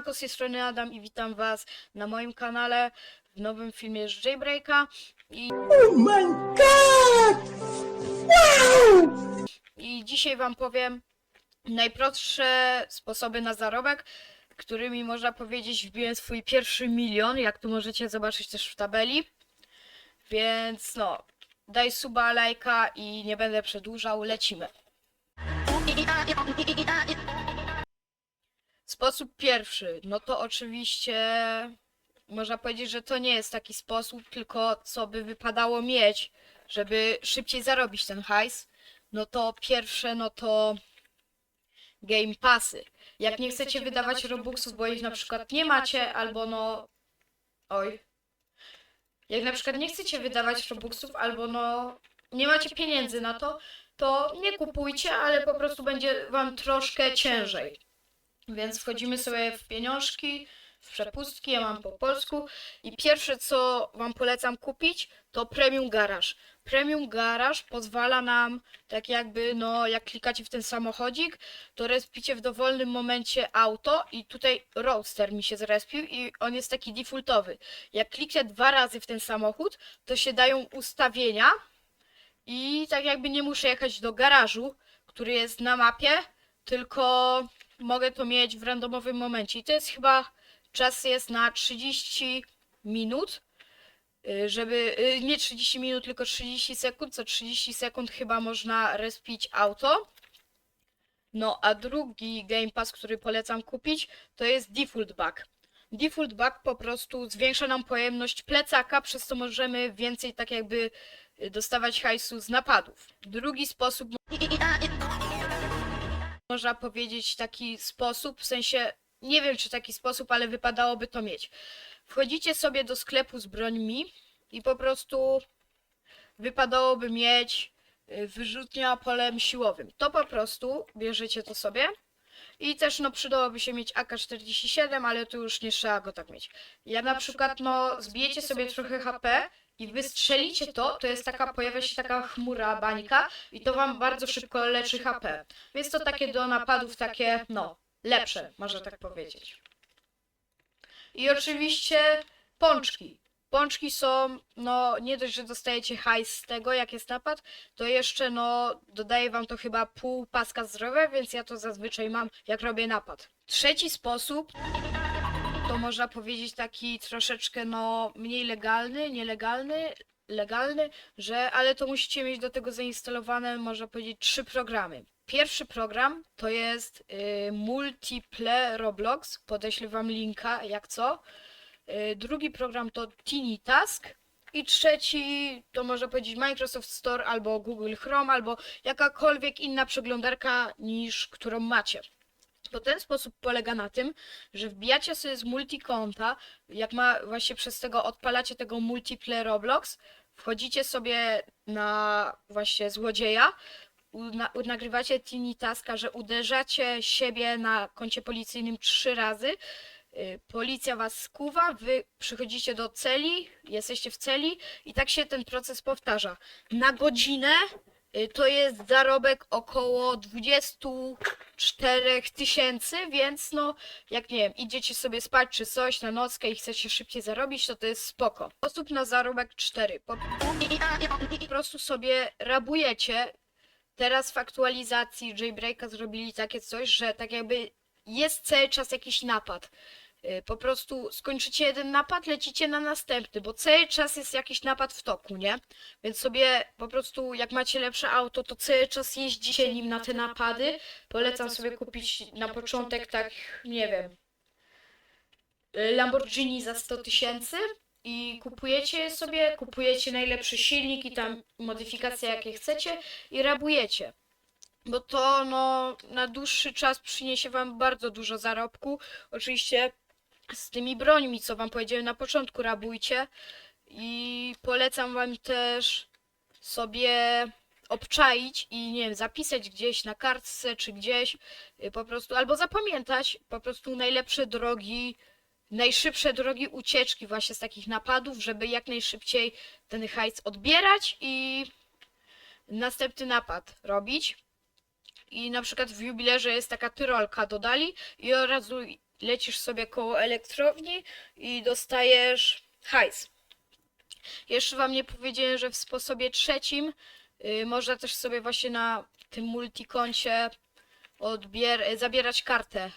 Siemanko, z tej strony Adam i witam was na moim kanale w nowym filmie z Jaybreaka i, Oh my god! Wow! i dzisiaj wam powiem najprostsze sposoby na zarobek, którymi można powiedzieć wbiłem swój pierwszy milion, jak tu możecie zobaczyć też w tabeli. Więc no, daj suba, lajka i nie będę przedłużał, lecimy. Sposób pierwszy, no to oczywiście można powiedzieć, że to nie jest taki sposób, tylko co by wypadało mieć, żeby szybciej zarobić ten hajs. No to pierwsze, no to Game Passy. Jak nie chcecie wydawać Robuxów, bo ich na przykład nie macie, albo no... Oj. Jak na przykład nie chcecie wydawać Robuxów, albo no... Nie macie pieniędzy na to, to nie kupujcie, ale po prostu będzie wam troszkę ciężej. Więc wchodzimy sobie w pieniążki, w przepustki, ja mam po polsku. I pierwsze co wam polecam kupić, to Premium Garage. Premium Garage pozwala nam, tak jakby, no, jak klikacie w ten samochodzik, to respicie w dowolnym momencie auto i tutaj Roadster mi się zrespił i on jest taki defaultowy. Jak kliknę dwa razy w ten samochód, to się dają ustawienia i tak jakby nie muszę jechać do garażu, który jest na mapie, tylko mogę to mieć w randomowym momencie. I to jest chyba, czas jest na 30 minut, y, żeby, y, nie 30 minut, tylko 30 sekund, co 30 sekund chyba można respić auto. No, a drugi Game Pass, który polecam kupić, to jest Default Bug. Default Bug po prostu zwiększa nam pojemność plecaka, przez co możemy więcej tak jakby y, dostawać hajsu z napadów. Drugi sposób można powiedzieć taki sposób, w sensie nie wiem czy taki sposób, ale wypadałoby to mieć. Wchodzicie sobie do sklepu z brońmi i po prostu wypadałoby mieć y, wyrzutnia polem siłowym. To po prostu bierzecie to sobie i też no przydałoby się mieć AK-47, ale tu już nie trzeba go tak mieć. Ja na przykład no zbijecie sobie trochę HP i wystrzelicie to, to jest taka, pojawia się taka chmura, bańka i to wam bardzo szybko leczy HP. Więc to takie do napadów takie, no, lepsze, można tak powiedzieć. I oczywiście pączki. Pączki są, no nie dość, że dostajecie hajs z tego, jak jest napad, to jeszcze no dodaje wam to chyba pół paska zdrowia, więc ja to zazwyczaj mam, jak robię napad. Trzeci sposób to można powiedzieć taki troszeczkę no mniej legalny, nielegalny, legalny, że ale to musicie mieć do tego zainstalowane, można powiedzieć, trzy programy. Pierwszy program to jest y, Multiple Roblox, podeślę wam linka jak co. Y, drugi program to Tiny Task i trzeci to można powiedzieć Microsoft Store albo Google Chrome albo jakakolwiek inna przeglądarka niż którą macie. Bo ten sposób polega na tym, że wbijacie sobie z multikonta, jak ma właśnie przez tego odpalacie tego multiplayer Roblox, wchodzicie sobie na właśnie złodzieja, na, nagrywacie Tiny Taska, że uderzacie siebie na koncie policyjnym trzy razy, y, policja was skuwa, wy przychodzicie do celi, jesteście w celi i tak się ten proces powtarza. Na godzinę y, to jest zarobek około 24 tysięcy, więc no, jak nie wiem, idziecie sobie spać czy coś na nockę i chcecie szybciej zarobić, to to jest spoko. Sposób na zarobek 4. Po, po prostu sobie rabujecie. Teraz w aktualizacji Jaybreaka zrobili takie coś, że tak jakby jest cały czas jakiś napad. Y, Po prostu skończycie jeden napad, lecicie na następny, bo cały czas jest jakiś napad w toku, nie? Więc sobie po prostu, jak macie lepsze auto, to cały czas jeździcie nim na te napady. Polecam sobie kupić na początek tak, nie wiem, Lamborghini za 100 tysięcy i kupujecie je sobie, kupujecie najlepszy silnik i tam modyfikacje jakie chcecie i rabujecie. Bo to no, na dłuższy czas przyniesie wam bardzo dużo zarobku. Oczywiście z tymi brońmi, co wam powiedziałem na początku, rabujcie. I polecam wam też sobie obczaić i nie wiem, zapisać gdzieś na kartce czy gdzieś y, po prostu, albo zapamiętać po prostu najlepsze drogi, najszybsze drogi ucieczki właśnie z takich napadów, żeby jak najszybciej ten hajs odbierać i następny napad robić. I na przykład w jubilerze jest taka tyrolka dodali i od razu lecisz sobie koło elektrowni i dostajesz hajs. Jeszcze wam nie powiedziałem, że w sposobie trzecim y, można też sobie właśnie na tym multikoncie odbier- zabierać kartę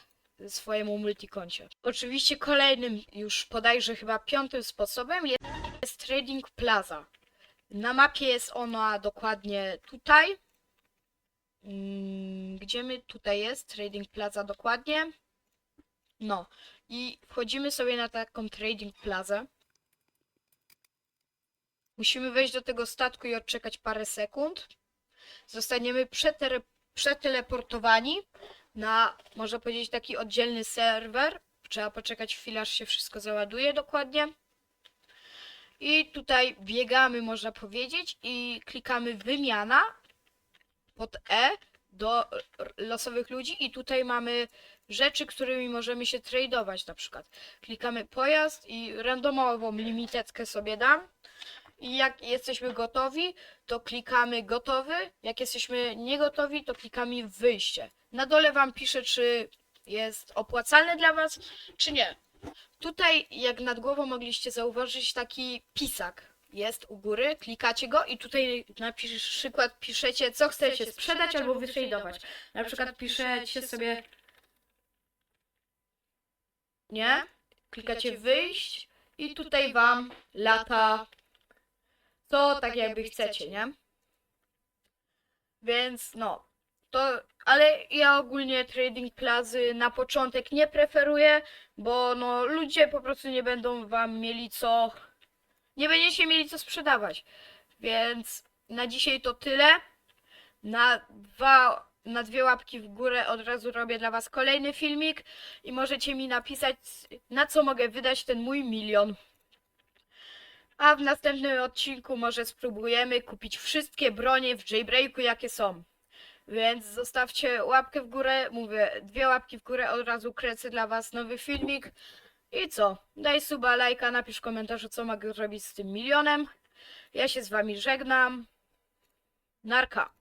swojemu multikoncie. Oczywiście kolejnym już bodajże chyba piątym sposobem jest, jest Trading Plaza. Na mapie jest ona dokładnie tutaj. Mm, Gdzie my tutaj jest? Trading Plaza dokładnie. No i wchodzimy sobie na taką Trading Plazę. Musimy wejść do tego statku i odczekać parę sekund. Zostaniemy przetele- przeteleportowani na, można powiedzieć, taki oddzielny serwer. Trzeba poczekać chwilę, aż się wszystko załaduje dokładnie. I tutaj biegamy, można powiedzieć, i klikamy wymiana pod E do losowych ludzi i tutaj mamy rzeczy, którymi możemy się tradować na przykład. Klikamy pojazd i randomową limiteczkę sobie dam. I jak jesteśmy gotowi, to klikamy gotowy. Jak jesteśmy niegotowi, to klikamy wyjście. Na dole wam pisze, czy jest opłacalne dla was, czy nie. Tutaj, jak nad głową mogliście zauważyć, taki pisak jest u góry. Klikacie go i tutaj na przykład piszecie, co chcecie sprzedać albo wytradować. Na przykład piszecie sobie nie, klikacie wyjść i tutaj wam lata to tak jakby chcecie, nie? Więc no, to, ale ja ogólnie Trading Plazy na początek nie preferuję, bo no ludzie po prostu nie będą wam mieli co, nie będziecie mieli co sprzedawać. Więc na dzisiaj to tyle. Na dwa, na dwie łapki w górę od razu robię dla was kolejny filmik i możecie mi napisać na co mogę wydać ten mój milion. A w następnym odcinku może spróbujemy kupić wszystkie bronie w Jailbreaku jakie są. Więc zostawcie łapkę w górę, mówię, dwie łapki w górę, od razu kręcę dla was nowy filmik. I co? Daj suba, lajka, napisz w komentarzu co mogę zrobić z tym milionem. Ja się z wami żegnam. Narka.